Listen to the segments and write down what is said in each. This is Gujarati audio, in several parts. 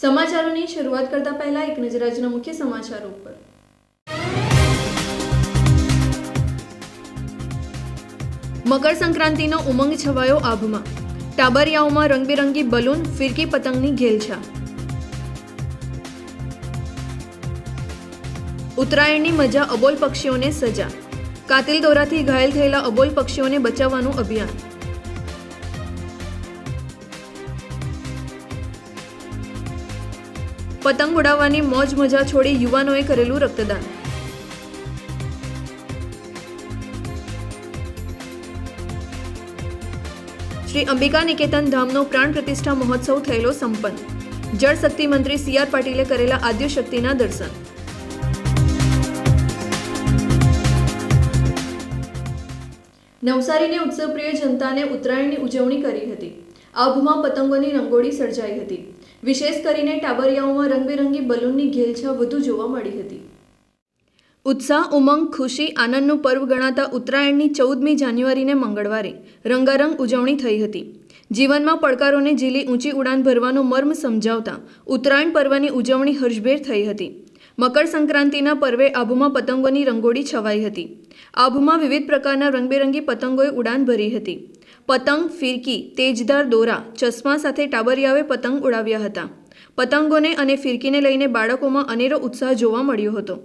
સમાચારોની શરૂઆત કરતા પહેલા એક નજર આજના મુખ્ય સમાચારો ઉપર. મકર સંક્રાંતિનો ઉમંગ છવાયો આભમાં. ટાબરિયાઓમાં રંગબેરંગી બલૂન, ફિરકી પતંગની ઘેલછા. ઉત્તરાયણની મજા અબોલ પક્ષીઓને સજા. કાતિલ દોરાથી ઘાયલ થયેલા અબોલ પક્ષીઓને બચાવવાનું અભિયાન. પતંગ ઉડાવવાની મોજ મજા છોડી યુવાનોએ કરેલું રક્તદાન. શ્રી અંબિકા નિકેતન ધામનો પ્રાણ પ્રતિષ્ઠા મહોત્સવ થયેલો સંપન્ન. જળશક્તિ મંત્રી સી આર પાટીલે કરેલા આદ્ય શક્તિના દર્શન. નવસારીની ઉત્સવપ્રિય જનતાને ઉત્તરાયણની ઉજવણી કરી હતી. આભમાં પતંગોની રંગોળી સર્જાઈ હતી. વિશેષ કરીને ટાબરિયાઓમાં રંગબેરંગી બલૂનની ઘેલછા વધુ જોવા મળી હતી. ઉત્સાહ, ઉમંગ, ખુશી, આનંદનું પર્વ ગણાતા ઉત્તરાયણની ચૌદમી જાન્યુઆરીને મંગળવારે રંગારંગ ઉજવણી થઈ હતી. જીવનમાં પડકારોને ઝીલી ઊંચી ઉડાન ભરવાનું મર્મ સમજાવતા ઉત્તરાયણ પર્વની ઉજવણી હર્ષભેર થઈ હતી. મકર સંક્રાંતિના પર્વે આબુમાં પતંગોની રંગોળી છવાઈ હતી. આબુમાં વિવિધ પ્રકારના રંગબેરંગી પતંગોએ ઉડાન ભરી હતી. પતંગ ફિરકી, તેજદાર દોરા, ચશ્મા સાથે ટાબરિયાઓએ પતંગ ઉડાવ્યા હતા. પતંગોને અને ફિરકીને લઈને બાળકોમાં અનેરો ઉત્સાહ જોવા મળ્યો હતો.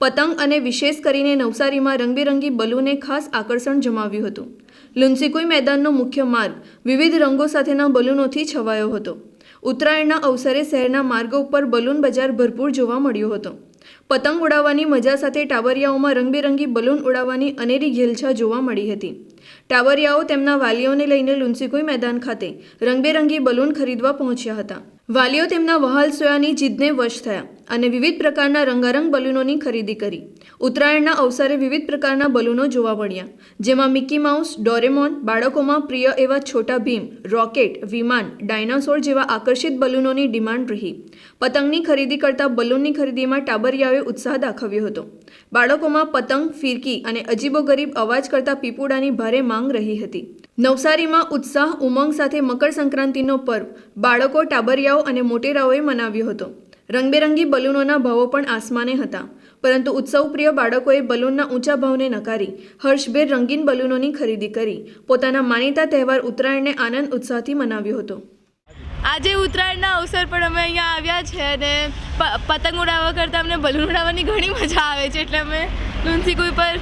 પતંગ અને વિશેષ કરીને નવસારીમાં રંગબેરંગી બલૂને ખાસ આકર્ષણ જમાવ્યું હતું. લુન્સીકુઈ મેદાનનો મુખ્ય માર્ગ વિવિધ રંગો સાથેના બલૂનોથી છવાયો હતો. ઉત્તરાયણના અવસરે શહેરના માર્ગો ઉપર બલૂન બજાર ભરપૂર જોવા મળ્યો હતો. પતંગ ઉડાવવાની મજા સાથે ટાબરિયાઓમાં રંગબેરંગી બલૂન ઉડાવવાની અનેરી ઘેલછા જોવા મળી હતી. ટાબરિયાઓ તેમના વાલીઓને લઈને લુન્સીકુઈ મેદાન ખાતે રંગબેરંગી બલૂન ખરીદવા પહોંચ્યા હતા. વાલીઓ તેમના વહાલ સોયાની જીદને વશ થયા. અને વિવિધ પ્રકારના રંગારંગ બલૂનોની ખરીદી કરી. ઉત્તરાયણના અવસરે વિવિધ પ્રકારના બલૂનો જોવા મળ્યા. જેમાં મિકી માઉસ, ડોરેમોન, બાળકોમાં પ્રિય એવા છોટા ભીમ, રોકેટ, વિમાન, ડાયનાસોર જેવા આકર્ષિત બલૂનોની ડિમાન્ડ રહી. પતંગની ખરીદી કરતા બલૂનની ખરીદીમાં ટાબરિયાઓએ ઉત્સાહ દાખવ્યો હતો. બાળકોમાં પતંગ, ફિરકી અને અજીબોગરીબ અવાજ કરતા પીપુડાની ભારે માંગ રહી હતી. નવસારીમાં ઉત્સાહ, ઉમંગ સાથે મકર સંક્રાંતિનો પર્વ બાળકો, ટાબરિયાઓ અને મોટેરાઓએ મનાવ્યો હતો. રંગબેરંગી બલૂનોના ભાવો પણ આસમાને હતા. પરંતુ ઉત્સવપ્રિય બાળકોએ બલૂનના ઊંચા ભાવને નકારી હર્ષભેર રંગીન બલૂનોની ખરીદી કરી. પોતાના માનીતા તહેવાર ઉત્તરાયણને આનંદ ઉત્સાહથી મનાવ્યો હતો. આજે ઉત્તરાયણના અવસર પર અમે અહીંયા આવ્યા છે અને પ- પતંગ ઉડાવવા કરતાં અમને બલૂન ઉડાવવાની ઘણી મજા આવે છે. એટલે અમે લુન્સીકુઈ પર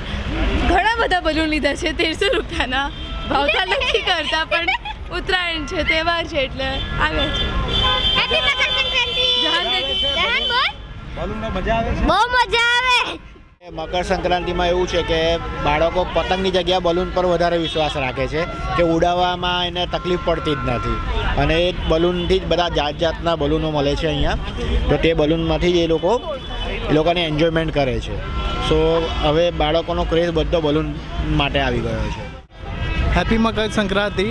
ઘણા બધા બલૂન લીધા છે. તેરસો રૂપિયાના. ભાવતા નથી કરતા પણ ઉત્તરાયણ છે તહેવાર છે એટલે આવ્યા છે. હેપી મકર સંક્રાંતિ જહાન દેખ- જહાન બોલ બલૂનમાં મજા આવે છે? બહુ મજા આવે. મકર સંક્રાંતિમાં એવું છે કે બાળકો પતંગની જગ્યાએ બલૂન પર વધારે વિશ્વાસ રાખે છે કે ઉડાવવામાં એને તકલીફ પડતી જ નથી. અને એ બલૂનથી જ બધા જાત જાતના બલૂનો મળે છે અહીંયા. તો તે બલૂનમાંથી જ એ લોકો એ લોકોને એન્જોયમેન્ટ કરે છે. સો હવે બાળકોનો ક્રેઝ બધો બલૂન માટે આવી ગયો છે. હેપી મકર સંક્રાંતિ.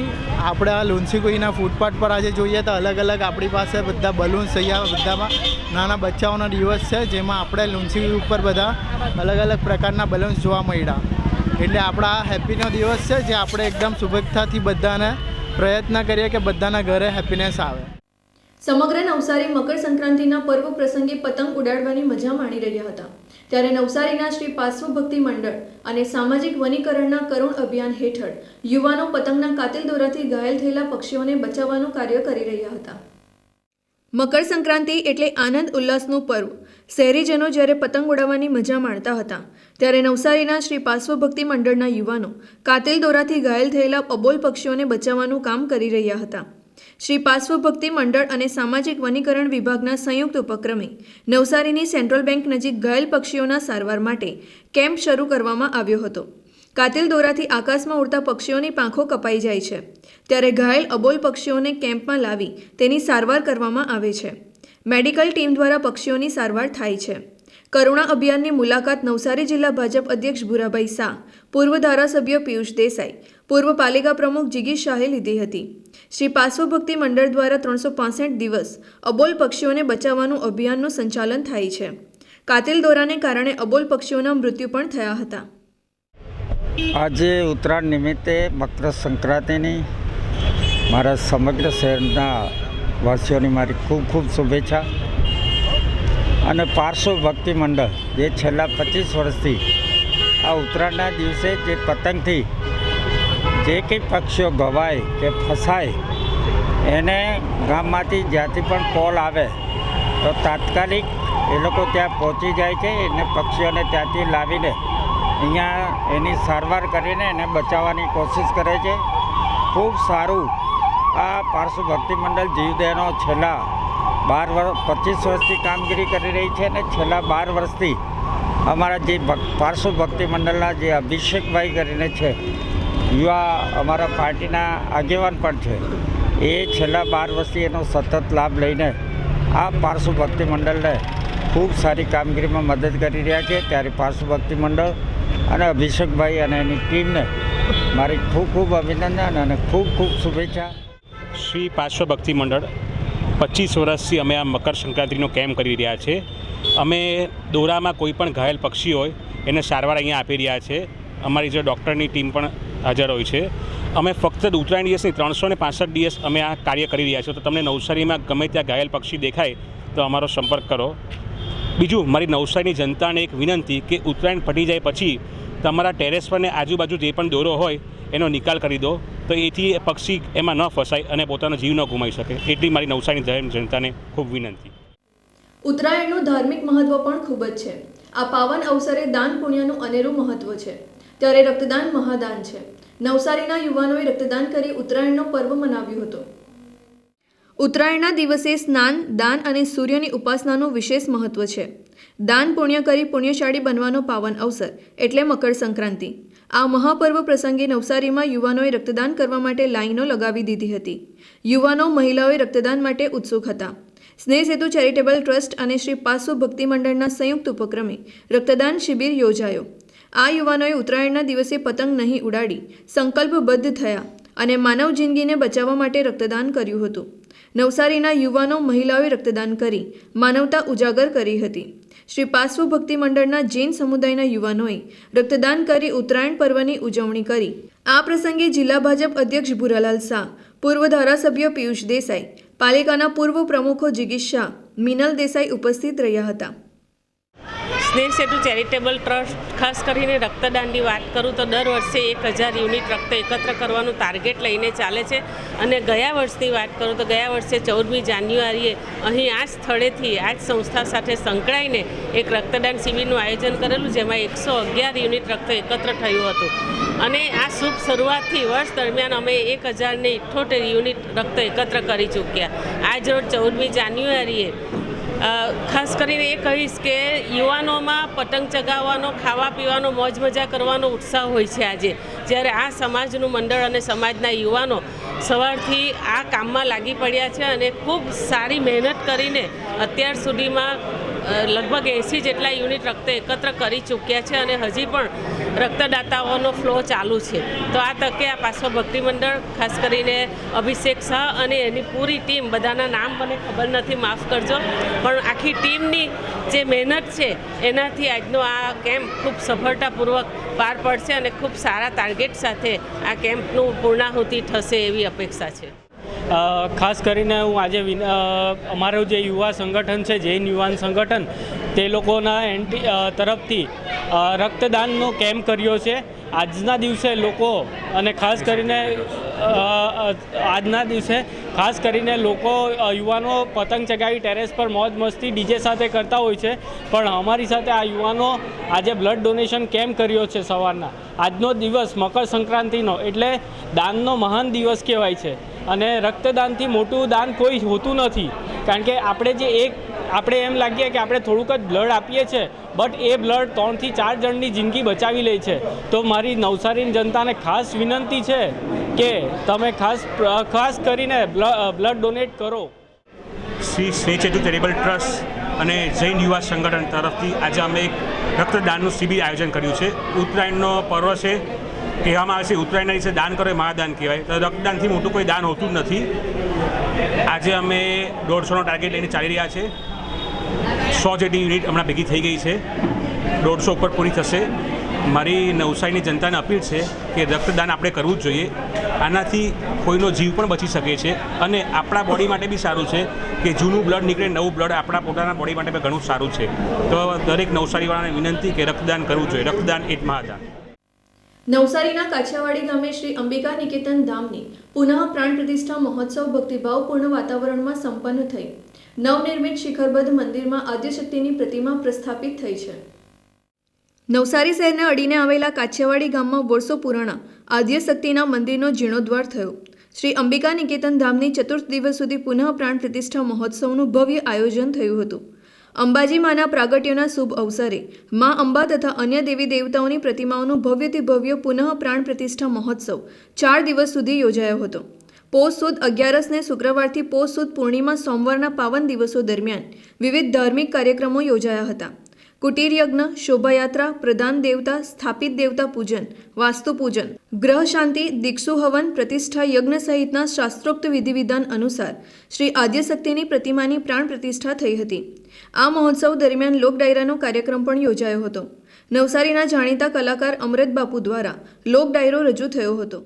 આપણે આ લુન્સીકુઈના ફૂટપાથ પર આજે જોઈએ તો અલગ અલગ આપણી પાસે બધા બલૂન્સ અહીંયા બધામાં નાના બચ્ચાઓનો દિવસ છે, જેમાં આપણે લુન્સીકુઈ ઉપર બધા અલગ અલગ પ્રકારના બલૂન્સ જોવા મળ્યા. એટલે આપણા આ હેપીનો દિવસ છે, જે આપણે એકદમ શુભેચ્છાથી બધાને પ્રયત્ન કરીએ કે બધાના ઘરે હેપીનેસ આવે. સમગ્ર નવસારી મકર સંક્રાંતિના પર્વ પ્રસંગે પતંગ ઉડાડવાની મજા માણી રહ્યા હતા. ત્યારે નવસારીના શ્રી પાર્શ્વ ભક્તિ મંડળ અને સામાજિક વનીકરણના કરુણ અભિયાન હેઠળ યુવાનો પતંગના કાતિલ દોરાથી ઘાયલ થયેલા પક્ષીઓને બચાવવાનું કાર્ય કરી રહ્યા હતા. મકર સંક્રાંતિ એટલે આનંદ ઉલ્લાસનું પર્વ. શહેરીજનો જ્યારે પતંગ ઉડાવવાની મજા માણતા હતા, ત્યારે નવસારીના શ્રી પાર્શ્વભક્તિ મંડળના યુવાનો કાતિલ દોરાથી ઘાયલ થયેલા અબોલ પક્ષીઓને બચાવવાનું કામ કરી રહ્યા હતા. શ્રી પાર્શ્વભક્તિ મંડળ અને સામાજિક વનીકરણ વિભાગના સંયુક્ત ઉપક્રમે નવસારીની સેન્ટ્રલ બેંક નજીક ઘાયલ પક્ષીઓના સારવાર માટે કેમ્પ શરૂ કરવામાં આવ્યો હતો. કાતિલ દોરાથી આકાશમાં ઉડતા પક્ષીઓની પાંખો કપાઈ જાય છે. ત્યારે ઘાયલ અબોલ પક્ષીઓને કેમ્પમાં લાવી તેની સારવાર કરવામાં આવે છે. મેડિકલ ટીમ દ્વારા પક્ષીઓની સારવાર થાય છે. કરુણા અભિયાનની મુલાકાત નવસારી જિલ્લા ભાજપ અધ્યક્ષ ભૂરાભાઈ શાહ, પૂર્વ ધારાસભ્ય પિયુષ દેસાઈ, પૂર્વ પાલિકા પ્રમુખ જીગી શાહે લીધી હતી. શ્રી પાર્શ્વ ભક્તિ મંડળ દ્વારા ત્રણસો દિવસ અબોલ પક્ષીઓને બચાવવાનું અભિયાનનું સંચાલન થાય છે. કાતિલ દોરાને કારણે અબોલ પક્ષીઓના મૃત્યુ પણ થયા હતા. આજે ઉત્તરાયણ નિમિત્તે મકર સંક્રાંતિની મારા સમગ્ર શહેરના વાસીઓની મારી ખૂબ ખૂબ શુભેચ્છા. અને પાર્શ્વ ભક્તિ મંડળ, જે છેલ્લા પચીસ વર્ષથી આ ઉત્તરાયણના દિવસે જે પતંગથી જે કંઈ પક્ષીઓ ગવાય કે ફસાય, એને ગામમાંથી જ્યાંથી પણ કોલ આવે, તો તાત્કાલિક એ લોકો ત્યાં પહોંચી જાય છે, એને પક્ષીઓને ત્યાંથી લાવીને અહીંયા એની સારવાર કરીને એને બચાવવાની કોશિશ કરે છે. ખૂબ સારું આ પાર્શ્વ ભક્તિ મંડળ જીવદયનો છેલ્લા બાર વર્ષ પચીસ વર્ષથી કામગીરી કરી રહી છે અને છેલ્લા બાર વર્ષથી અમારા જે પાર્શ્વ ભક્તિ મંડળના જે અભિષેકભાઈ કરીને છે, યુવા અમારા પાર્ટીના આગેવાન પણ છે, એ છેલ્લા બાર વર્ષથી એનો સતત લાભ લઈને આ પાર્શ્વ ભક્તિ મંડળને ખૂબ સારી કામગીરીમાં મદદ કરી રહ્યા છે. ત્યારે પાર્શ્વ ભક્તિ મંડળ અને અભિષેકભાઈ અને એની ટીમને મારી ખૂબ ખૂબ અભિનંદન અને ખૂબ ખૂબ શુભેચ્છા. શ્રી પાર્શ્વ ભક્તિ મંડળ પચીસ વર્ષથી અમે આ મકર સંક્રાંતિનો કેમ્પ કરી રહ્યા છે. અમે દોરામાં કોઈ પણ ઘાયલ પક્ષી હોય, એને સારવાર અહીંયા આપી રહ્યા છે. અમારી જે ડૉક્ટરની ટીમ પણ હાજર હોય છે. અમે ફક્ત ઉત્તરાયણ દિવસની ત્રણસો ને પાંસઠ દિવસ અમે આ કાર્ય કરી રહ્યા છીએ. તો તમને નવસારીમાં ગમે ત્યાં ઘાયલ પક્ષી દેખાય, તો અમારો સંપર્ક કરો. બીજું, મારી નવસારીની જનતાને એક વિનંતી કે ઉત્તરાયણ પટી જાય પછી તમારા ટેરેસ પર ને આજુબાજુ જે પણ દોરો હોય એનો નિકાલ કરી દો, તો એથી એ પક્ષી એમાં ન ફસાય અને પોતાનો જીવ ન ગુમાવી શકે. એટલી મારી નવસારી જનતાને ખૂબ વિનંતી. ઉત્તરાયણનું ધાર્મિક મહત્વ પણ ખૂબ જ છે. આ પાવન અવસરે દાન પુણ્યનું અનેરું મહત્વ છે. ત્યારે રક્તદાન મહાદાન છે. નવસારીના યુવાનોએ રક્તદાન કરી ઉત્તરાયણનો પર્વ મનાવ્યો હતો. ઉત્તરાયણના દિવસે સ્નાન, દાન અને સૂર્યની ઉપાસનાનું વિશેષ મહત્વ છે. દાન પુણ્ય કરી પુણ્યશાળી બનવાનો પાવન અવસર એટલે મકર સંક્રાંતિ આ મહાપર્વ પ્રસંગે નવસારીમાં યુવાનોએ રક્તદાન કરવા માટે લાઈનો લગાવી દીધી હતી. યુવાનો, મહિલાઓએ રક્તદાન માટે ઉત્સુક હતા. સ્નેહ સેતુ ચેરિટેબલ ટ્રસ્ટ અને શ્રી પાસુ ભક્તિ મંડળના સંયુક્ત ઉપક્રમે રક્તદાન શિબિર યોજાયો. આ યુવાનોએ ઉત્તરાયણના દિવસે પતંગ નહીં ઉડાડી, સંકલ્પબદ્ધ થયા અને માનવ જિંદગીને બચાવવા માટે રક્તદાન કર્યું હતું. નવસારીના યુવાનો, મહિલાઓએ રક્તદાન કરી માનવતા ઉજાગર કરી હતી. શ્રી પાર્શ્વ ભક્તિ મંડળના જૈન સમુદાયના યુવાનોએ રક્તદાન કરી ઉત્તરાયણ પર્વની ઉજવણી કરી. આ પ્રસંગે જિલ્લા ભાજપ અધ્યક્ષ ભૂરાલાલ શાહ, પૂર્વ ધારાસભ્ય પિયુષ દેસાઈ, પાલિકાના પૂર્વ પ્રમુખો જિગીશ શાહ, મિનલ દેસાઈ ઉપસ્થિત રહ્યા હતા. સ્નેહ સેતુ ચેરિટેબલ ટ્રસ્ટ, ખાસ કરીને રક્તદાનની વાત કરું તો દર વર્ષે એક હજાર યુનિટ રક્ત એકત્ર કરવાનું ટાર્ગેટ લઈને ચાલે છે. અને ગયા વર્ષની વાત કરું તો ગયા વર્ષે ચૌદમી જાન્યુઆરીએ અહીં આ સ્થળેથી આ જ સંસ્થા સાથે સંકળાઈને એક રક્તદાન શિબિરનું આયોજન કરેલું, જેમાં એકસો અગિયાર યુનિટ રક્ત એકત્ર થયું હતું. અને આ શુભ શરૂઆતથી વર્ષ દરમિયાન અમે એક હજારને ઇઠ્ઠોતેર યુનિટ રક્ત એકત્ર કરી ચૂક્યા. આજ રોજ ચૌદમી જાન્યુઆરીએ ખાસ કરીને એ કહીશ કે યુવાનોમાં પતંગ ચગાવવાનો, ખાવા પીવાનો, મોજ મજા કરવાનો ઉત્સાહ હોય છે આજે. જ્યારે આ સમાજનું મંડળ અને સમાજના યુવાનો સવારથી આ કામમાં લાગી પડ્યા છે અને ખૂબ સારી મહેનત કરીને અત્યાર સુધીમાં લગભગ એંસી જેટલા યુનિટ રક્ત એકત્ર કરી ચૂક્યા છે અને હજી પણ રક્તદાતાઓનો ફ્લો ચાલુ છે. તો આ તકે આ પાછો ભક્તિ મંડળ, ખાસ કરીને અભિષેક શાહ અને એની પૂરી ટીમ બધાના નામ મને ખબર નથી, માફ કરજો. પણ આખી ટીમની જે મહેનત છે, એનાથી આજનો આ કેમ્પ ખૂબ સફળતાપૂર્વક પાર પડશે અને ખૂબ સારા ટાર્ગેટ સાથે આ કેમ્પનું પૂર્ણાહુતિ થશે એવી અપેક્ષા છે. ખાસ કરીને હું આજે અમારું જે યુવા સંગઠન છે, જૈન યુવાન સંગઠન, તે લોકોના એન્ટી તરફથી રક્તદાનનો કેમ્પ કર્યો છે. આજના દિવસે લોકો અને ખાસ કરીને આજના દિવસે ખાસ કરીને લોકો યુવાનો પતંગ ચગાવી ટેરેસ પર મોજ મસ્તી ડીજે સાથે કરતા હોય છે. પણ અમારી સાથે આ યુવાનો આજે બ્લડ ડોનેશન કેમ કર્યો છે સવારના. આજનો દિવસ મકર સંક્રાંતિનો એટલે દાનનો મહાન દિવસ કહેવાય છે. અને રક્તદાનથી મોટું દાન કોઈ હોતું નથી. કારણ કે આપણે જે એક આપણે એમ લાગીએ કે આપણે થોડુંક જ બ્લડ આપીએ છીએ, બટ એ બ્લડ ત્રણથી ચાર જણની જિંદગી બચાવી લે છે. તો મારી નવસારીની જનતાને ખાસ વિનંતી છે કે તમે ખાસ ખાસ કરીને બ્લડ ડોનેટ કરો. શ્રી શ્રી ચેતુ ચેરિટેબલ ટ્રસ્ટ અને જૈન યુવા સંગઠન તરફથી આજે અમે એક રક્તદાનનું શિબિર આયોજન કર્યું છે. ઉત્તરાયણનો પર્વ છે, કહેવામાં આવે છે, ઉત્તરાયણના દિવસે દાન કરો એ મહાદાન કહેવાય. તો રક્તદાનથી મોટું કોઈ દાન હોતું જ નથી. આજે અમે દોઢસોનો ટાર્ગેટ લઈને ચાલી રહ્યા છે. સો જેટલી યુનિટ હમણાં ભેગી થઈ ગઈ છે. દોઢસો ઉપર પૂરી થશે. મારી નવસારીની જનતાને અપીલ છે કે રક્તદાન આપણે કરવું જ જોઈએ. આનાથી કોઈનો જીવ પણ બચી શકે છે અને આપણા બોડી માટે બી સારું છે કે જૂનું બ્લડ નીકળે, નવું બ્લડ આપણા પોતાના બોડી માટે પણ ઘણું સારું છે. તો દરેક નવસારીવાળાને વિનંતી કે રક્તદાન કરવું જોઈએ. રક્તદાન એ જ મહાદાન. નવસારીના કાછિયાવાડી ગામે શ્રી અંબિકા નિકેતન ધામની પુનઃ પ્રાણ પ્રતિષ્ઠા મહોત્સવ ભક્તિભાવપૂર્ણ વાતાવરણમાં સંપન્ન થઈ. નવનિર્મિત શિખરબદ્ધ મંદિરમાં આદ્યશક્તિની પ્રતિમા પ્રસ્થાપિત થઈ છે. નવસારી શહેરને અડીને આવેલા કાછિયાવાડી ગામમાં વર્ષો પુરાણા આદ્યશક્તિના મંદિરનો જીર્ણોદ્વાર થયો. શ્રી અંબિકા નિકેતન ધામની ચતુર્થ દિવસ સુધી પુનઃ પ્રાણ પ્રતિષ્ઠા મહોત્સવનું ભવ્ય આયોજન થયું હતું. અંબાજી માના પ્રાગટ્યના શુભ અવસરે મા અંબા તથા અન્ય દેવી દેવતાઓની પ્રતિમાઓનું ભવ્યથી ભવ્ય પુનઃ પ્રાણ પ્રતિષ્ઠા મહોત્સવ ચાર દિવસ સુધી યોજાયો હતો. પોષ સુદ અગિયારસને શુક્રવારથી પોષ સુદ પૂર્ણિમા સોમવારના પાવન દિવસો દરમિયાન વિવિધ ધાર્મિક કાર્યક્રમો યોજાયા હતા. કુટીરયજ્ઞ, શોભાયાત્રા, પ્રધાન દેવતા, સ્થાપિત દેવતા પૂજન, વાસ્તુ પૂજન, ગ્રહ શાંતિ, દીક્ષુ હવન, પ્રતિષ્ઠા યજ્ઞ સહિતના શાસ્ત્રોક્ત વિધિવિધાન અનુસાર શ્રી આદ્યશક્તિની પ્રતિમાની પ્રાણ પ્રતિષ્ઠા થઈ હતી. આ મહોત્સવ દરમિયાન લોકડાયરાનો કાર્યક્રમ પણ યોજાયો હતો. નવસારીના જાણીતા કલાકાર અમૃત બાપુ દ્વારા લોકડાયરો રજૂ થયો હતો.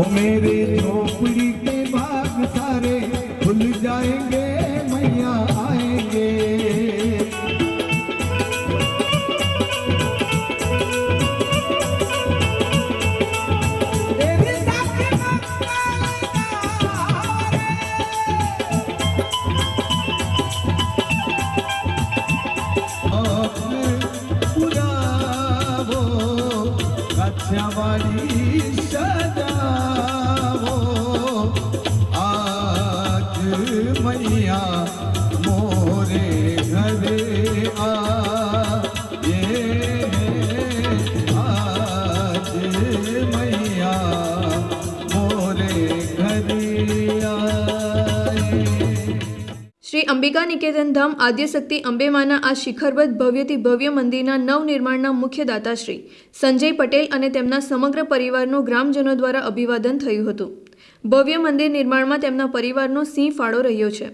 ઓ મેરે ઝોપડી અંબિકા નિકેતન ધામ આદ્યશક્તિ અંબેમાના આ શિખરબદ્ધ ભવ્યથી ભવ્ય મંદિરના નવનિર્માણના મુખ્ય દાતાશ્રી સંજય પટેલ અને તેમના સમગ્ર પરિવારનું ગ્રામજનો દ્વારા અભિવાદન થયું હતું. ભવ્ય મંદિર નિર્માણમાં તેમના પરિવારનો સિંહ ફાળો રહ્યો છે.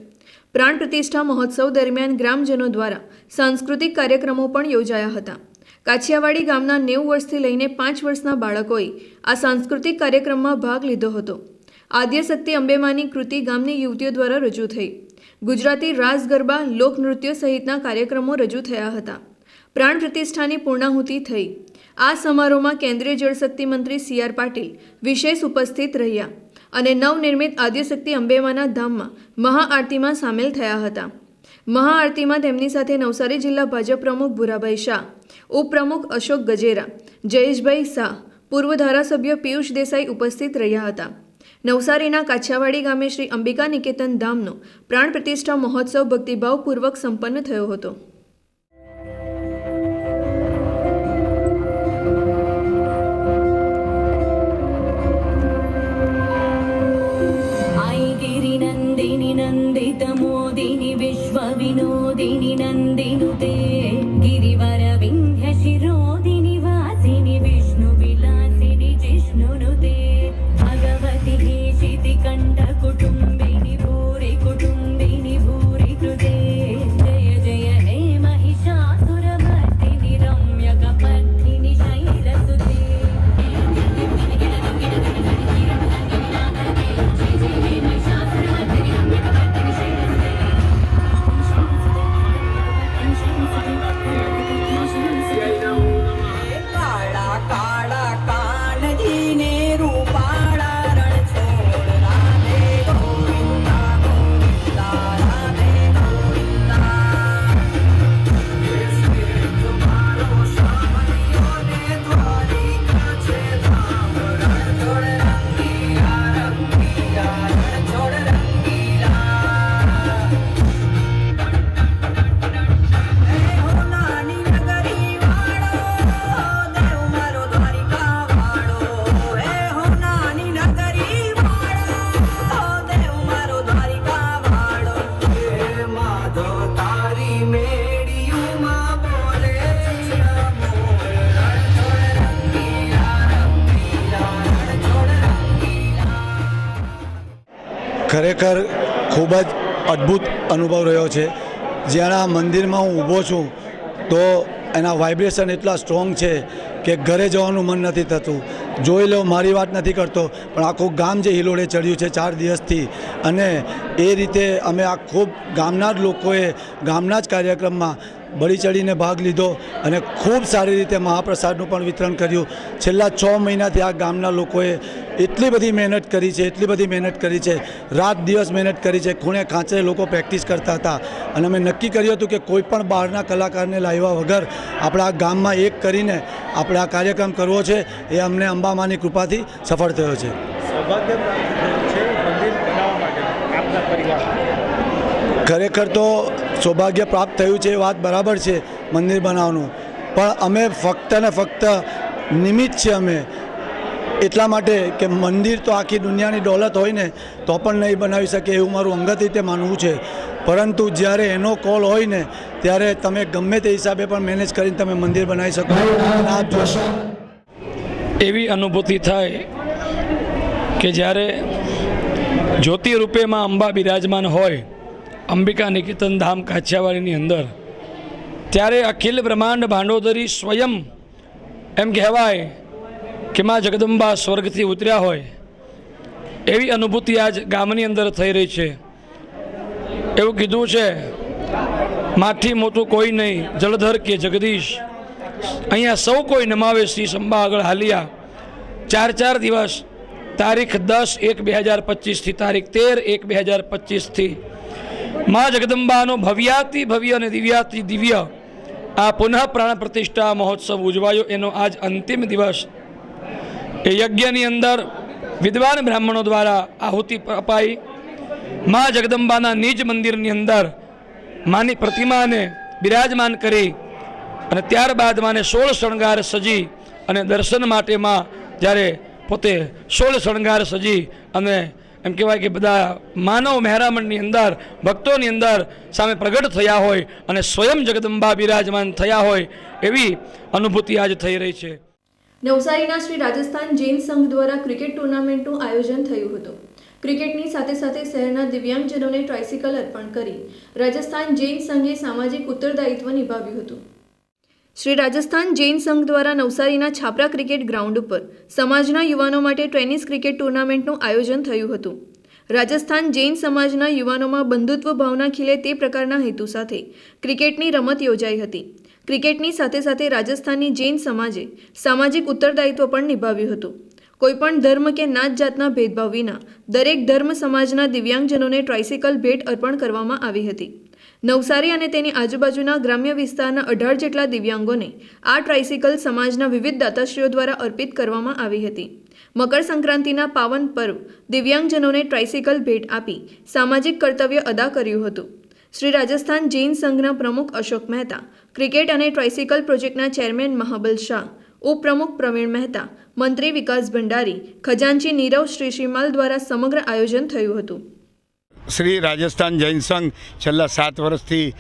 પ્રાણ પ્રતિષ્ઠા મહોત્સવ દરમિયાન ગ્રામજનો દ્વારા સાંસ્કૃતિક કાર્યક્રમો પણ યોજાયા હતા. કાછિયાવાડી ગામના નેવું વર્ષથી લઈને પાંચ વર્ષના બાળકોએ આ સાંસ્કૃતિક કાર્યક્રમમાં ભાગ લીધો હતો. આદ્યશક્તિ અંબેમાની કૃતિ ગામની યુવતીઓ દ્વારા રજૂ થઈ. ગુજરાતી રાસ ગરબા, લોકનૃત્ય સહિતના કાર્યક્રમો રજૂ થયા હતા. પ્રાણ પ્રતિષ્ઠાની પૂર્ણાહુતિ થઈ. આ સમારોહમાં કેન્દ્રીય જળશક્તિ મંત્રી સી આર પાટીલ વિશેષ ઉપસ્થિત રહ્યા અને નવનિર્મિત આદ્યશક્તિ અંબેમાના ધામમાં મહાઆરતીમાં સામેલ થયા હતા. મહાઆરતીમાં તેમની સાથે નવસારી જિલ્લા ભાજપ પ્રમુખ ભૂરાભાઈ શાહ, ઉપપ્રમુખ અશોક ગજેરા, જયેશભાઈ શાહ, પૂર્વ ધારાસભ્ય પિયુષ દેસાઈ ઉપસ્થિત રહ્યા હતા. નવસારીના કાછાવાડી ગામે શ્રી અંબિકા નિકેતન ધામનો પ્રાણ પ્રતિષ્ઠા મહોત્સવ ભક્તિભાવપૂર્વક સંપન્ન થયો હતો. નંદિત મોદિની વિશ્વ વિનોદિની નંદ ખરેખર ખૂબ જ અદ્ભુત અનુભવ રહ્યો છે. જ્યારે આ મંદિરમાં હું ઊભો છું, તો એના વાઇબ્રેશન એટલા સ્ટ્રોંગ છે કે ઘરે જવાનું મન નથી થતું. જોઈ લો, મારી વાત નથી કરતો, પણ આખું ગામ જે હિલોડે ચડ્યું છે ચાર દિવસથી, અને એ રીતે અમે આ ખૂબ ગામના જ લોકોએ ગામના જ કાર્યક્રમમાં બળી ચડીને ભાગ લીધો અને ખૂબ સારી રીતે મહાપ્રસાદનું પણ વિતરણ કર્યું. છેલ્લા છ મહિનાથી આ ગામના લોકોએ એટલી બધી મહેનત કરી છે એટલી બધી મહેનત કરી છે રાત દિવસ મહેનત કરી છે ખૂણે ખાંચરે લોકો પ્રેક્ટિસ કરતા હતા. અને અમે નક્કી કર્યું હતું કે કોઈ પણ બહારના કલાકારને લાવ્યા વગર આપણા આ ગામમાં એક કરીને આપણે આ કાર્યક્રમ કરવો છે. એ અમને અંબામાની કૃપાથી સફળ થયો છે. ખરેખર તો સૌભાગ્ય પ્રાપ્ત થયું છે એ વાત બરાબર છે મંદિર બનાવવાનું. પણ અમે ફક્ત ને ફક્ત નિમિત્ત છે અમે. એટલા માટે કે મંદિર તો આખી દુનિયાની દોલત હોય ને તો પણ નહીં બનાવી શકે એવું મારું અંગત રીતે માનવું છે. પરંતુ જ્યારે એનો કોલ હોય ને ત્યારે તમે ગમે તે હિસાબે પણ મેનેજ કરીને તમે મંદિર બનાવી શકો. અને આપ જોશો. એવી અનુભૂતિ થાય કે જ્યારે જ્યોતિ રૂપેમાં અંબા બિરાજમાન હોય અંબિકા નિકેતન ધામ કાછિયાવાડીની અંદર. ત્યારે અખિલ બ્રહ્માંડ ભાંડોદરી સ્વયં એમ કહેવાય કે માં જગદંબા સ્વર્ગથી ઉતર્યા હોય. એવી અનુભૂતિ આજ ગામની અંદર થઈ રહી છે. એવું કીધું છે માથી મોટું કોઈ નહીં, જલધર કે જગદીશ. અહીંયા સૌ કોઈ નમાવે શ્રી સંબા આગળ હાલિયા. ચાર ચાર દિવસ, તારીખ દસ એક બે હજાર પચીસથી તારીખ તેર એક બે હજાર પચીસથી મા જગદંબાનો ભવ્યાતિ ભવ્ય અને દિવ્યાતિ દિવ્ય આ પુનઃ પ્રાણ પ્રતિષ્ઠા મહોત્સવ ઉજવાયો. એનો આજ અંતિમ દિવસ. એ યજ્ઞની અંદર વિદ્વાન બ્રાહ્મણો દ્વારા આહુતિ અપાઈ. મા જગદંબાના નિજ મંદિરની અંદર માની પ્રતિમાને બિરાજમાન કરી અને ત્યારબાદ માને સોળ શણગાર સજી અને દર્શન માટે માં જ્યારે પોતે સોળ શણગાર સજી અને એમ કહેવાય કે બધા માનવ મહેરામણની અંદર, ભક્તોની અંદર સામે પ્રગટ થયા હોય અને સ્વયં જગદંબા બિરાજમાન થયા હોય એવી અનુભૂતિ આજ થઈ રહી છે. નવસારીના શ્રી રાજસ્થાન જૈન સંઘ દ્વારા ક્રિકેટ ટુર્નામેન્ટનું આયોજન થયું હતું. ક્રિકેટની સાથે સાથે શહેરના દિવ્યાંગજનોને ટ્રાઇસિકલ અર્પણ કરી રાજસ્થાન જૈન સંઘે સામાજિક ઉત્તરદાયિત્વ નિભાવ્યું હતું. શ્રી રાજસ્થાન જૈન સંઘ દ્વારા નવસારીના છાપરા ક્રિકેટ ગ્રાઉન્ડ ઉપર સમાજના યુવાનો માટે ટેનિસ ક્રિકેટ ટુર્નામેન્ટનું આયોજન થયું હતું. રાજસ્થાન જૈન સમાજના યુવાનોમાં બંધુત્વ ભાવના ખીલે તે પ્રકારના હેતુ સાથે ક્રિકેટની રમત યોજાઈ હતી. ક્રિકેટની સાથે સાથે રાજસ્થાનની જૈન સમાજે સામાજિક ઉત્તરદાયિત્વ પણ નિભાવ્યું હતું. કોઈપણ ધર્મ કે નાત જાતના ભેદભાવ વિના દરેક ધર્મ સમાજના દિવ્યાંગજનોને ટ્રાઇસિકલ ભેટ અર્પણ કરવામાં આવી હતી. નવસારી અને તેની આજુબાજુના ગ્રામ્ય વિસ્તારના અઢાર જેટલા દિવ્યાંગોને આ ટ્રાઇસિકલ સમાજના વિવિધ દાતાશ્રીઓ દ્વારા અર્પિત કરવામાં આવી હતી. મકર સંક્રાંતિના પાવન પર્વ દિવ્યાંગજનોને ટ્રાઇસિકલ ભેટ આપી સામાજિક કર્તવ્ય અદા કર્યું હતું. શ્રી રાજસ્થાન જૈન સંઘના પ્રમુખ અશોક મહેતા, ક્રિકેટ અને ટ્રાઇસિકલ પ્રોજેક્ટના ચેરમેન મહાબલ શાહ, ઉપપ્રમુખ પ્રવીણ મહેતા, મંત્રી વિકાસ ભંડારી, ખજાનચી નીરવ શ્રી શ્રીમાલ દ્વારા સમગ્ર આયોજન થયું હતું. શ્રી રાજસ્થાન જૈન સંઘ છેલ્લા સાત વર્ષથી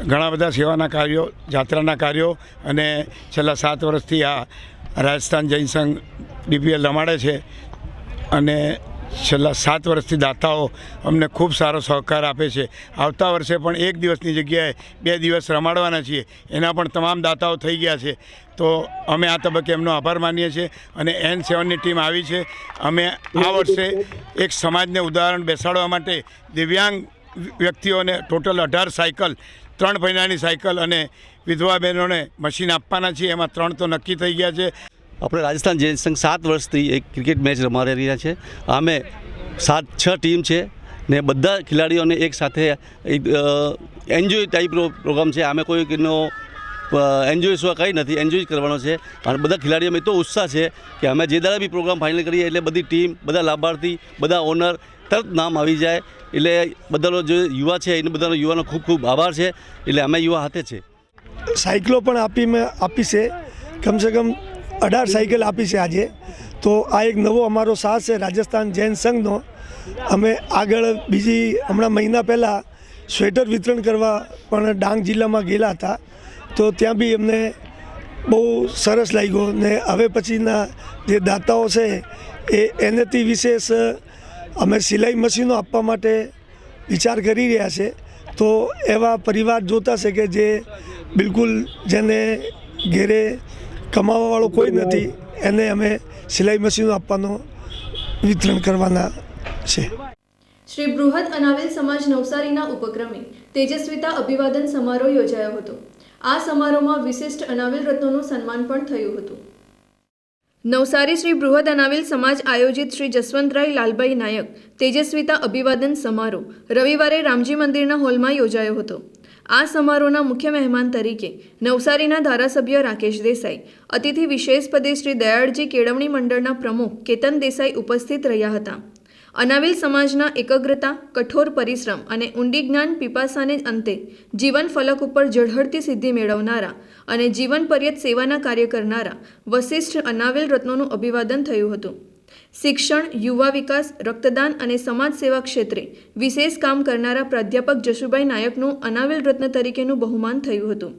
ઘણા બધા સેવાના કાર્યો જાત્રાના કાર્યો અને છેલ્લા સાત વર્ષથી આ રાજસ્થાન જૈન સંઘ ડીપીએલ રમાડે છે અને છેલ્લા સાત વર્ષથી દાતાઓ અમને ખૂબ સારો સહકાર આપે છે. આવતા વર્ષે પણ એક દિવસની જગ્યાએ બે દિવસ રમાડવાના છીએ. એના પણ તમામ દાતાઓ થઈ ગયા છે. તો અમે આ તબક્કે એમનો આભાર માનીએ છીએ અને એન સેવનની ટીમ આવી છે. અમે આ વર્ષે એક સમાજને ઉદાહરણ બેસાડવા માટે દિવ્યાંગ વ્યક્તિઓને ટોટલ અઢાર સાયકલ, ત્રણ મહિનાની સાયકલ અને વિધવા બહેનોને મશીન આપવાના છીએ. એમાં ત્રણ તો નક્કી થઈ ગયા છે. આપણે રાજસ્થાન જૈન સંઘ સાત વર્ષથી એક ક્રિકેટ મેચ રમાડી રહ્યા છે. અમે સાત, છ ટીમ છે ને બધા ખેલાડીઓને એક સાથે એન્જોય ટાઈપનો પ્રોગ્રામ છે. અમે કોઈ એનો એન્જોય શું કંઈ નથી, એન્જોય કરવાનો છે. અને બધા ખેલાડીઓમાં એટલો ઉત્સાહ છે કે અમે જે દાડા બી પ્રોગ્રામ ફાઇનલ કરીએ એટલે બધી ટીમ, બધા લાભાર્થી, બધા ઓનર તરત નામ આવી જાય. એટલે બધાનો જે યુવા છે, એને બધાનો યુવાનો ખૂબ ખૂબ આભાર છે. એટલે અમે યુવા હાથે છે. સાયકલો પણ આપી મેં, આપી છે. કમસે કમ અઢાર સાયકલ આપી છે આજે. તો આ એક નવો અમારો સાહસ છે, રાજસ્થાન જૈન સંઘનો. અમે આગળ બીજી હમણાં મહિના પહેલાં સ્વેટર વિતરણ કરવા પણ ડાંગ જિલ્લામાં ગયેલા હતા. તો ત્યાં બી અમને બહુ સરસ લાગ્યો ને હવે પછીના જે દાતાઓ છે એ એનેથી વિશેષ અમે સિલાઈ મશીનો આપવા માટે વિચાર કરી રહ્યા છે. તો એવા પરિવાર જોતા છે કે જે બિલકુલ જેને ઘેરે કમાવાવાળો કોઈ નથી. એને અમે સિલાઈ મશીનો આપવાનો વિતરણ કરવાના છે. શ્રી બૃહદ અનાવિલ સમાજ નવસારીના ઉપક્રમે તેજસ્વીતા અભિવાદન સમારોહ યોજાયો હતો. આ સમારોહમાં વિશિષ્ટ અનાવિલ રત્નોનું સન્માન પણ થયું હતું. નવસારી શ્રી બૃહદ અનાવિલ સમાજ આયોજિત શ્રી જસવંતરાય લાલભાઈ નાયક તેજસ્વીતા અભિવાદન સમારોહ રવિવારે રામજી મંદિરના હોલમાં યોજાયો હતો. આ સમારોહના મુખ્ય મહેમાન તરીકે નવસારીના ધારાસભ્ય રાકેશ દેસાઈ, અતિથિ વિશેષ પદે શ્રી દયાળજી કેળવણી મંડળના પ્રમુખ કેતન દેસાઈ ઉપસ્થિત રહ્યા હતા. અનાવિલ સમાજના એકાગ્રતા, કઠોર પરિશ્રમ અને ઊંડી જ્ઞાન પીપાસાને અંતે જીવન ફલક ઉપર ઝળહળતી સિદ્ધિ મેળવનારા અને જીવન પર્યત સેવાના કાર્ય કરનારા વશિષ્ઠ અનાવિલ રત્નોનું અભિવાદન થયું હતું. શિક્ષણ, યુવા વિકાસ, રક્તદાન અને સમાજ સેવા ક્ષેત્રે વિશેષ કામ કરનારા પ્રાધ્યાપક જશુભાઈ નાયકનું અનાવિલ રત્ન તરીકેનું બહુમાન થયું હતું.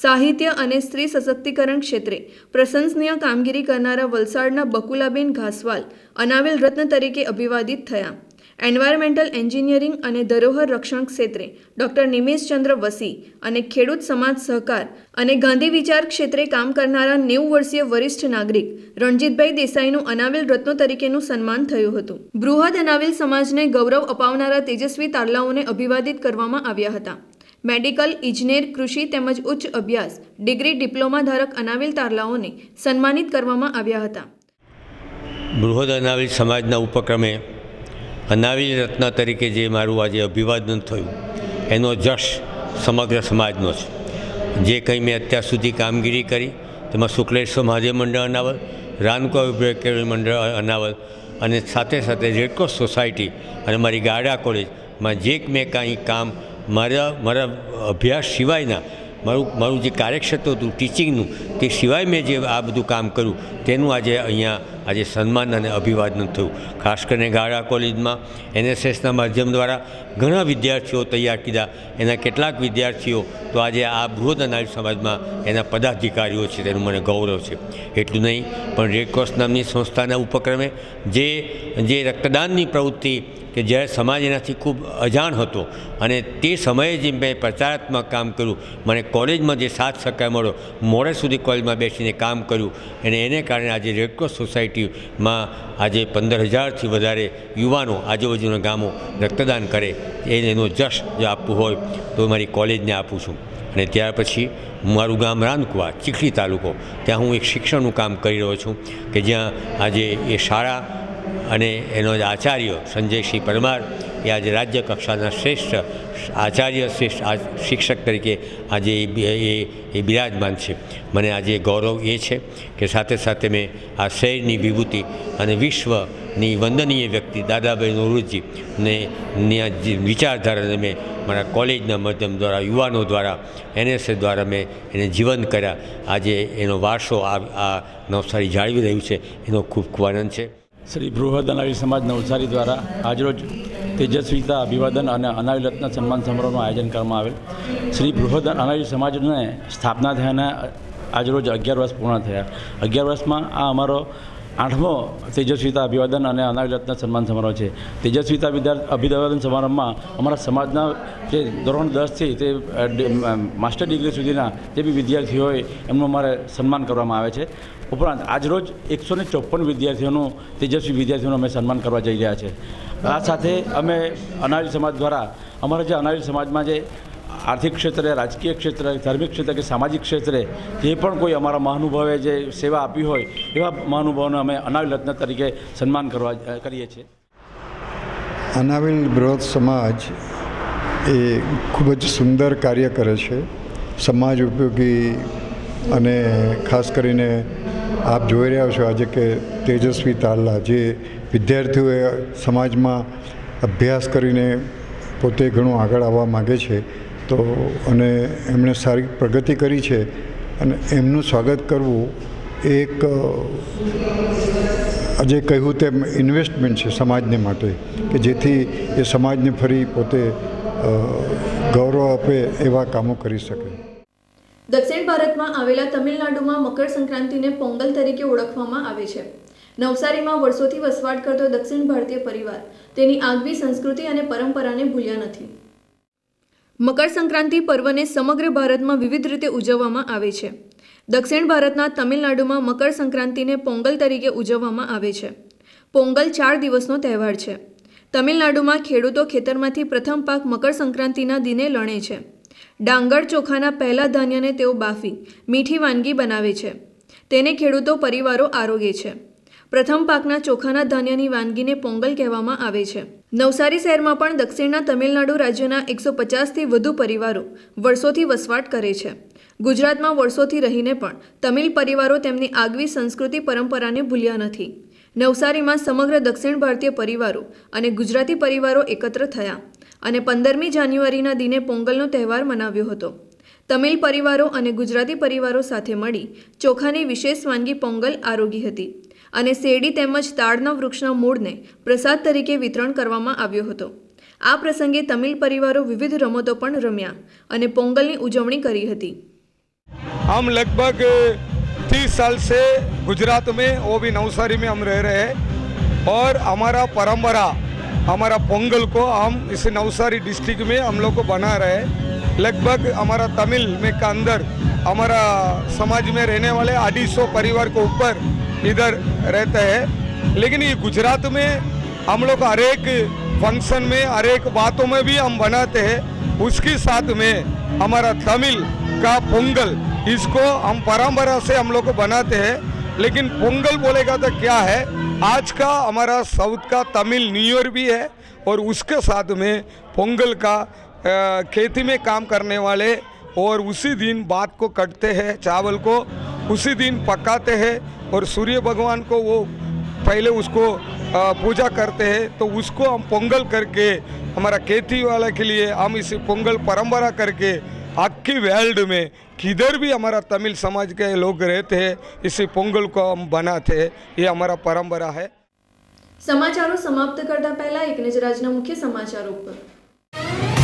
સાહિત્ય અને સ્ત્રી સશક્તિકરણ ક્ષેત્રે પ્રશંસનીય કામગીરી કરનારા વલસાડના બકુલાબેન ઘાસવાલ અનાવિલ રત્ન તરીકે અભિવાદિત થયા. એન્વાયરમેન્ટલ એન્જિનિયરિંગ અને ધરોહર રક્ષણ ક્ષેત્રે ડૉક્ટર નિમેશચંદ્ર વસી અને ખેડૂત સમાજ સહકાર અને ગાંધી વિચાર ક્ષેત્રે કામ કરનારા નેવું વર્ષીય વરિષ્ઠ નાગરિક રણજીતભાઈ દેસાઈનું અનાવિલ રત્નો તરીકેનું સન્માન થયું હતું. બૃહદ અનાવિલ સમાજને ગૌરવ અપાવનારા તેજસ્વી તારલાઓને અભિવાદિત કરવામાં આવ્યા હતા. મેડિકલ, ઇજનેર, કૃષિ તેમજ ઉચ્ચ અભ્યાસ, ડિગ્રી ડિપ્લોમા ધારક અનાવિલ તારલાઓને સન્માનિત કરવામાં આવ્યા હતા. બૃહદ અનાવિલ સમાજના ઉપક્રમે અનાવિલ રત્ન તરીકે જે મારું આજે અભિવાદન થયું, એનો જશ સમગ્ર સમાજનો છે. જે કંઈ મેં અત્યાર સુધી કામગીરી કરી, તેમાં શુક્લેશ્વર મહાદેવ મંડળ અનાવલ, રાનકો વિબ્રેકેરી મંડળ અનાવલ, અને સાથે સાથે રેડક્રોસ સોસાયટી અને મારી ગાડા કોલેજમાં જે મેં કાંઈ કામ મારા મારા અભ્યાસ સિવાયના મારું મારું જે કાર્યક્ષેત્ર હતું ટીચિંગનું તે સિવાય મેં જે આ બધું કામ કર્યું, તેનું આજે અહીંયા આજે સન્માન અને અભિવાદન થયું. ખાસ કરીને ગાળા કોલેજમાં એનએસએસના માધ્યમ દ્વારા ઘણા વિદ્યાર્થીઓ તૈયાર કીધા. એના કેટલાક વિદ્યાર્થીઓ તો આજે આ બૃહદ અનાજ સમાજમાં એના પદાધિકારીઓ છે, તેનું મને ગૌરવ છે. એટલું નહીં, પણ રેડક્રોસ નામની સંસ્થાના ઉપક્રમે જે જે રક્તદાનની પ્રવૃત્તિ કે જ્યારે સમાજ એનાથી ખૂબ અજાણ હતો અને તે સમયે જે મેં પ્રચારાત્મક કામ કર્યું, મને કોલેજમાં જે સાથ સહકાર મળ્યો, મોડે સુધી કોલેજમાં બેસીને કામ કર્યું અને એને કારણે આજે રેડક્રોસ સોસાયટીમાં આજે પંદર હજારથી વધારે યુવાનો આજુબાજુના ગામો રક્તદાન કરે એ એનો જશ જો આપવું હોય તો મારી કોલેજને આપું છું. અને ત્યાર પછી મારું ગામ રાનકુવા, ચીખલી તાલુકો. ત્યાં હું એક શિક્ષણનું કામ કરી રહ્યો છું કે જ્યાં આજે એ શાળા અને એનો જ આચાર્ય સંજયસિંહ પરમાર, એ આજે રાજ્ય કક્ષાના શ્રેષ્ઠ આચાર્ય, શ્રેષ્ઠ શિક્ષક તરીકે આજે એ એ બિરાજમાન છે. મને આજે ગૌરવ એ છે કે સાથે સાથે મેં આ શહેરની વિભૂતિ અને વિશ્વની વંદનીય વ્યક્તિ, દાદાભાઈ રુચિ ને વિચારધારાને મેં મારા કોલેજના માધ્યમ દ્વારા, યુવાનો દ્વારા એનએસએસ દ્વારા મેં એને જીવંત કર્યા. આજે એનો વારસો આ આ નવસારી જાળવી રહ્યું છે, એનો ખૂબ ખૂબ આનંદ છે. શ્રી બૃહદ અનાવી સમાજ નવસારી દ્વારા આજરોજ તેજસ્વીતા અભિવાદન અને અનાવી રત્ન સન્માન સમારોહનું આયોજન કરવામાં આવેલ. શ્રી બૃહદ અનાવી સમાજને સ્થાપના થયાના આજરોજ અગિયાર વર્ષ પૂર્ણ થયા. અગિયાર વર્ષમાં આ અમારો આઠમો તેજસ્વીતા અભિવાદન અને અનાવિલતના સન્માન સમારોહ છે. તેજસ્વીતા અભિવાદન સમારંભમાં અમારા સમાજના જે ધોરણ દસથી તે માસ્ટર ડિગ્રી સુધીના જે બી વિદ્યાર્થીઓ હોય, એમનું અમારે સન્માન કરવામાં આવે છે. ઉપરાંત આજરોજ એકસો ને ચોપન વિદ્યાર્થીઓનું તેજસ્વી વિદ્યાર્થીઓનું અમે સન્માન કરવા જઈ રહ્યા છે. આ સાથે અમે અનાવિલ સમાજ દ્વારા, અમારા જે અનાવિલ સમાજમાં જે આર્થિક ક્ષેત્રે, રાજકીય ક્ષેત્રે, ધાર્મિક ક્ષેત્રે કે સામાજિક ક્ષેત્રે જે પણ કોઈ અમારા મહાનુભાવે જે સેવા આપી હોય, એવા મહાનુભાવોને અમે અનાવિલ રત્ન તરીકે સન્માન કરવા કરીએ છીએ. અનાવિલ બૃહદ સમાજ એ ખૂબ જ સુંદર કાર્ય કરે છે. સમાજ ઉપયોગી અને ખાસ કરીને આપ જોઈ રહ્યા છો આજે કે તેજસ્વી તાલ્લા જે વિદ્યાર્થીઓએ સમાજમાં અભ્યાસ કરીને પોતે ઘણું આગળ આવવા માગે છે. તો અને એમણે સારી પ્રગતિ કરી છે અને એમનું સ્વાગત કરવું એક આજે કહ્યું તેમ ઇન્વેસ્ટમેન્ટ છે સમાજને માટે, કે જેથી એ સમાજને ફરી પોતે ગૌરવ આપે એવા કામો કરી શકે. દક્ષિણ ભારતમાં આવેલા તમિલનાડુમાં મકર સંક્રાંતિને પોંગલ તરીકે ઓળખવામાં આવે છે. નવસારીમાં વર્ષોથી વસવાટ કરતો દક્ષિણ ભારતીય પરિવાર તેની આગવી સંસ્કૃતિ અને પરંપરાને ભૂલ્યા નથી. મકર સંક્રાંતિ પર્વને સમગ્ર ભારતમાં વિવિધ રીતે ઉજવવામાં આવે છે. દક્ષિણ ભારતના તમિલનાડુમાં મકર સંક્રાંતિને પોંગલ તરીકે ઉજવવામાં આવે છે. પોંગલ ચાર દિવસનો તહેવાર છે. તમિલનાડુમાં ખેડૂતો ખેતરમાંથી પ્રથમ પાક મકર સંક્રાંતિના દિને લણે છે. ડાંગર ચોખાના પહેલા ધાન્યને તેઓ બાફી, મીઠી વાનગી બનાવે છે. તેને ખેડૂતો પરિવારો આરોગે છે. પ્રથમ પાકના ચોખાના ધાન્યની વાનગીને પોંગલ કહેવામાં આવે છે. નવસારી શહેરમાં પણ દક્ષિણના તમિલનાડુ રાજ્યના એકસો પચાસથી વધુ પરિવારો વર્ષોથી વસવાટ કરે છે. ગુજરાતમાં વર્ષોથી રહીને પણ તમિલ પરિવારો તેમની આગવી સંસ્કૃતિ પરંપરાને ભૂલ્યા નથી. નવસારીમાં સમગ્ર દક્ષિણ ભારતીય પરિવારો અને ગુજરાતી પરિવારો એકત્ર થયા અને પંદરમી જાન્યુઆરીના દિને પોંગલનો તહેવાર મનાવ્યો હતો. તમિલ પરિવારો અને ગુજરાતી પરિવારો સાથે મળી ચોખાની વિશેષ વાનગી પોંગલ આરોગી હતી. અને શેરડી તેમજ તાડના વૃક્ષના મૂળને પ્રસાદ તરીકે વિતરણ કરવામાં આવ્યો હતો આ પ્રસંગે તમિલ પરિવારો વિવિધ રમતો પણ રમ્યા અને પોંગલની ઉજવણી કરી હતી हम लगभग तीस साल से गुजरात में वो भी नवसारी में हम रह रहे हैं और हमारा परंपरा हमारा पोंगल को हम इस नवसारी डिस्ट्रिक्ट में हम लोग को बना रहे हैं लगभग हमारा तमिल में का अंदर हमारा समाज में रहने वाले अढ़ी सौ परिवार के ऊपर इधर रहते हैं। लेकिन ये गुजरात में हम लोग हर एक फ़ंक्शन में हर एक बातों में भी हम बनाते हैं। उसके साथ में हमारा तमिल का पोंगल, इसको हम परंपरा से हम लोग को बनाते हैं। लेकिन पोंगल बोलेगा तो क्या है? आज का हमारा साउथ का तमिल न्यू ईयर भी है और उसके साथ में पोंगल का खेती में काम करने वाले और उसी दिन बात को कटते हैं, चावल को। उसी दिन पकाते हैं और सूर्य भगवान को वो पहले उसको अ, पूजा करते हैं तो उसको हम पोंगल करके हमारा खेती वाला के लिए हम इसे पोंगल परंपरा करके आखी वर्ल्ड में किधर भी हमारा तमिल समाज के लोग रहते हैं इसे पोंगल को हम बनाते हैं ये हमारा परंपरा है સમાચારો સમાપ્ત કરતા પહેલા એક નજર આજના મુખ્ય સમાચારો પર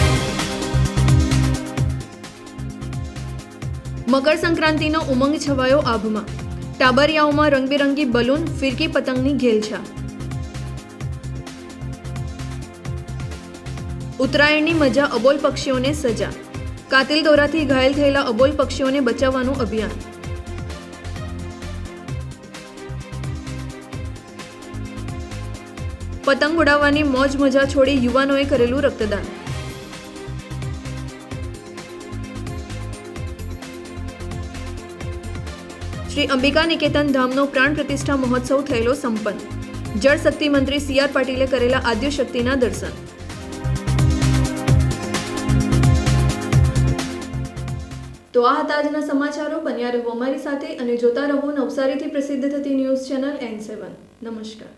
મકર સંક્રાંતિનો ઉમંગ છવાયો આભમાં. ટાબરિયાઓમાં રંગબેરંગી બલૂન, ફિરકી પતંગની ઘેલછા. ઉત્તરાયણની મજા અબોલ પક્ષીઓને સજા. કાતિલ દોરાથી ઘાયલ થયેલા અબોલ પક્ષીઓને બચાવવાનું અભિયાન. પતંગ ઉડાવવાની મોજ મજા છોડી યુવાનોએ કરેલું રક્તદાન. શ્રી અંબિકા નિકેતન ધામનો પ્રાણ પ્રતિષ્ઠા મહોત્સવ થયેલો સંપન્ન. જળ શક્તિ મંત્રી સી આર પાટીલે કરેલા આદ્યશક્તિના દર્શન. તો આ હતા આજના સમાચારો. બન્યા રહો અમારી સાથે અને જોતા રહો નવસારીથી પ્રસિદ્ધ થતી ન્યૂઝ ચેનલ એન સેવન. નમસ્કાર.